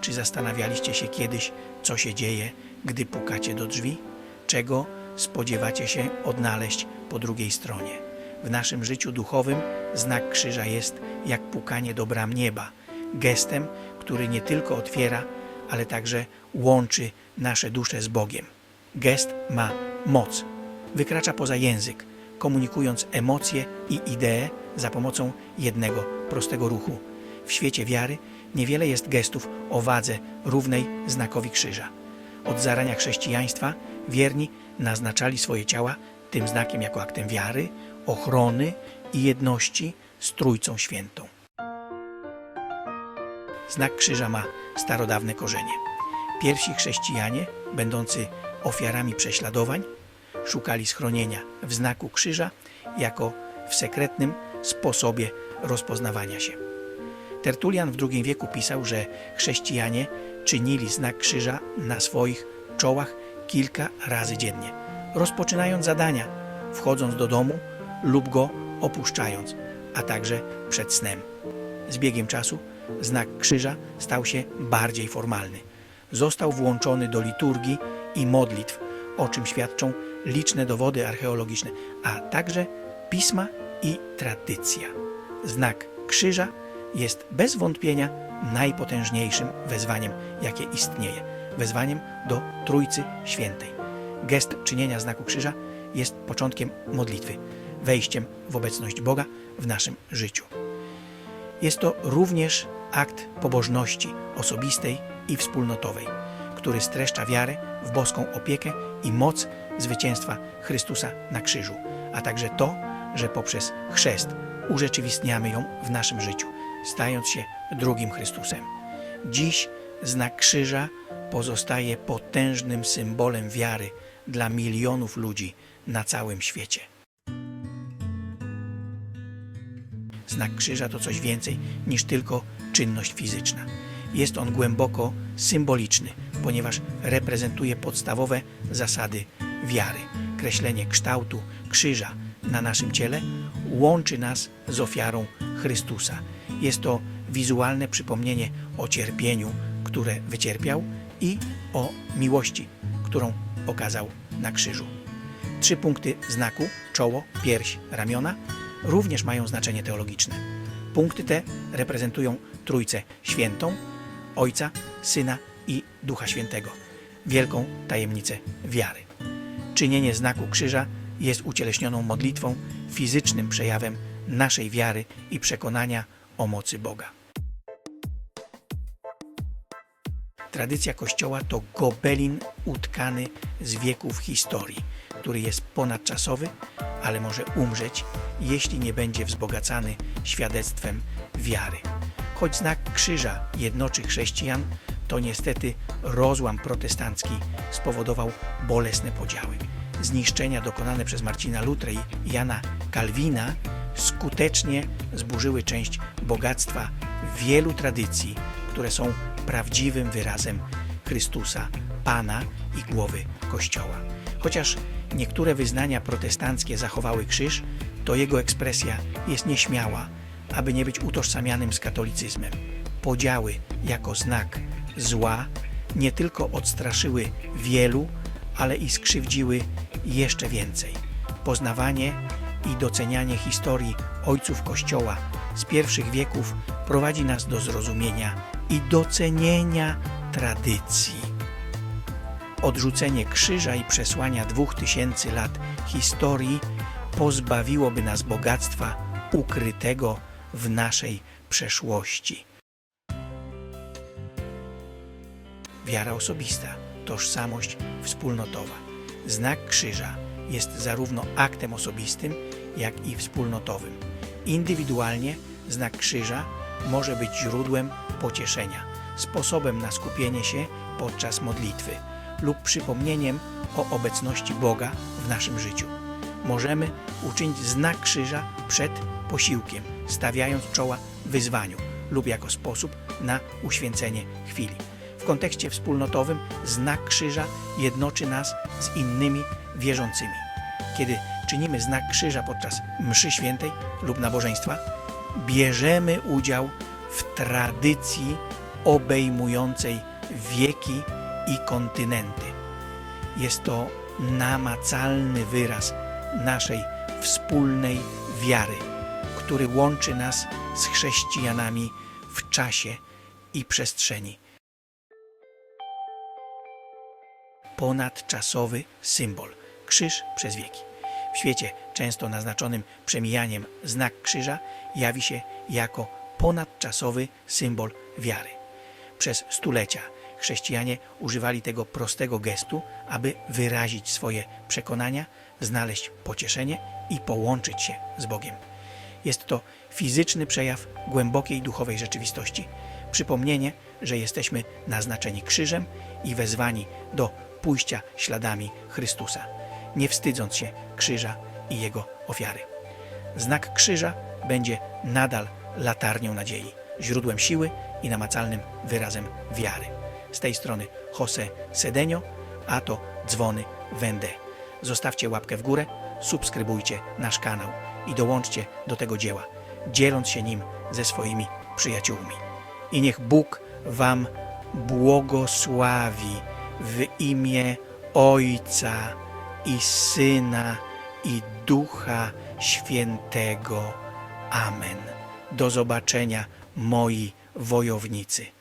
Czy zastanawialiście się kiedyś, co się dzieje, gdy pukacie do drzwi? Czego spodziewacie się odnaleźć po drugiej stronie? W naszym życiu duchowym znak krzyża jest jak pukanie do bram nieba, gestem, który nie tylko otwiera, ale także łączy nasze dusze z Bogiem. Gest ma moc, wykracza poza język, komunikując emocje i idee za pomocą jednego prostego ruchu. W świecie wiary niewiele jest gestów o wadze równej znakowi krzyża. Od zarania chrześcijaństwa wierni naznaczali swoje ciała tym znakiem jako aktem wiary, ochrony i jedności z Trójcą Świętą. Znak krzyża ma starodawne korzenie. Pierwsi chrześcijanie, będący ofiarami prześladowań, szukali schronienia w znaku krzyża jako w sekretnym sposobie rozpoznawania się. Tertulian w II wieku pisał, że chrześcijanie czynili znak krzyża na swoich czołach kilka razy dziennie, rozpoczynając zadania, wchodząc do domu lub go opuszczając, a także przed snem. Z biegiem czasu znak krzyża stał się bardziej formalny. Został włączony do liturgii i modlitw, o czym świadczą liczne dowody archeologiczne, a także pisma i tradycja. Znak krzyża jest bez wątpienia najpotężniejszym wezwaniem, jakie istnieje wezwaniem do Trójcy Świętej. Gest czynienia znaku krzyża jest początkiem modlitwy, wejściem w obecność Boga w naszym życiu. Jest to również akt pobożności osobistej i wspólnotowej, który streszcza wiarę w boską opiekę i moc zwycięstwa Chrystusa na krzyżu, a także to, że poprzez chrzest urzeczywistniamy ją w naszym życiu, stając się drugim Chrystusem. Dziś znak krzyża pozostaje potężnym symbolem wiary dla milionów ludzi na całym świecie. Znak krzyża to coś więcej niż tylko czynność fizyczna. Jest on głęboko symboliczny, ponieważ reprezentuje podstawowe zasady wiary. Kreślenie kształtu krzyża na naszym ciele łączy nas z ofiarą Chrystusa. Jest to wizualne przypomnienie o cierpieniu, które wycierpiał i o miłości, którą okazał na krzyżu. Trzy punkty znaku czoło, pierś, ramiona również mają znaczenie teologiczne. Punkty te reprezentują Trójcę Świętą, Ojca, Syna i Ducha Świętego, wielką tajemnicę wiary. Czynienie znaku krzyża jest ucieleśnioną modlitwą, fizycznym przejawem naszej wiary i przekonania o mocy Boga. Tradycja Kościoła to gobelin utkany z wieków historii, który jest ponadczasowy, ale może umrzeć, jeśli nie będzie wzbogacany świadectwem wiary. Choć znak krzyża jednoczy chrześcijan, to niestety rozłam protestancki spowodował bolesne podziały. Zniszczenia dokonane przez Marcina Lutra i Jana Kalwina skutecznie zburzyły część bogactwa wielu tradycji, które są prawdziwym wyrazem Chrystusa, Pana i głowy Kościoła. Chociaż niektóre wyznania protestanckie zachowały krzyż, to jego ekspresja jest nieśmiała, aby nie być utożsamianym z katolicyzmem. Podziały jako znak zła nie tylko odstraszyły wielu, ale i skrzywdziły jeszcze więcej. Poznawanie i docenianie historii ojców Kościoła z pierwszych wieków prowadzi nas do zrozumienia i docenienia tradycji. Odrzucenie krzyża i przesłania dwóch tysięcy lat historii pozbawiłoby nas bogactwa ukrytego w naszej przeszłości. Wiara osobista, tożsamość wspólnotowa. Znak krzyża jest zarówno aktem osobistym, jak i wspólnotowym. Indywidualnie znak krzyża może być źródłem pocieszenia, sposobem na skupienie się podczas modlitwy lub przypomnieniem o obecności Boga w naszym życiu. Możemy uczynić znak krzyża przed posiłkiem, stawiając czoła wyzwaniu lub jako sposób na uświęcenie chwili. W kontekście wspólnotowym znak krzyża jednoczy nas z innymi wierzącymi. Kiedy czynimy znak krzyża podczas mszy świętej lub nabożeństwa, bierzemy udział w tradycji obejmującej wieki i kontynenty. Jest to namacalny wyraz naszej wspólnej wiary, który łączy nas z chrześcijanami w czasie i przestrzeni. Ponadczasowy symbol krzyż przez wieki. W świecie często naznaczonym przemijaniem znak krzyża jawi się jako ponadczasowy symbol wiary. Przez stulecia chrześcijanie używali tego prostego gestu, aby wyrazić swoje przekonania, znaleźć pocieszenie i połączyć się z Bogiem. Jest to fizyczny przejaw głębokiej duchowej rzeczywistości, przypomnienie, że jesteśmy naznaczeni krzyżem i wezwani do pójścia śladami Chrystusa, nie wstydząc się krzyża i jego ofiary. Znak krzyża będzie nadal latarnią nadziei, źródłem siły i namacalnym wyrazem wiary. Z tej strony Jose Sedenio, a to dzwony Wende. Zostawcie łapkę w górę, subskrybujcie nasz kanał i dołączcie do tego dzieła, dzieląc się nim ze swoimi przyjaciółmi. I niech Bóg Wam błogosławi w imię Ojca i Syna i Ducha Świętego. Amen. Do zobaczenia, moi wojownicy.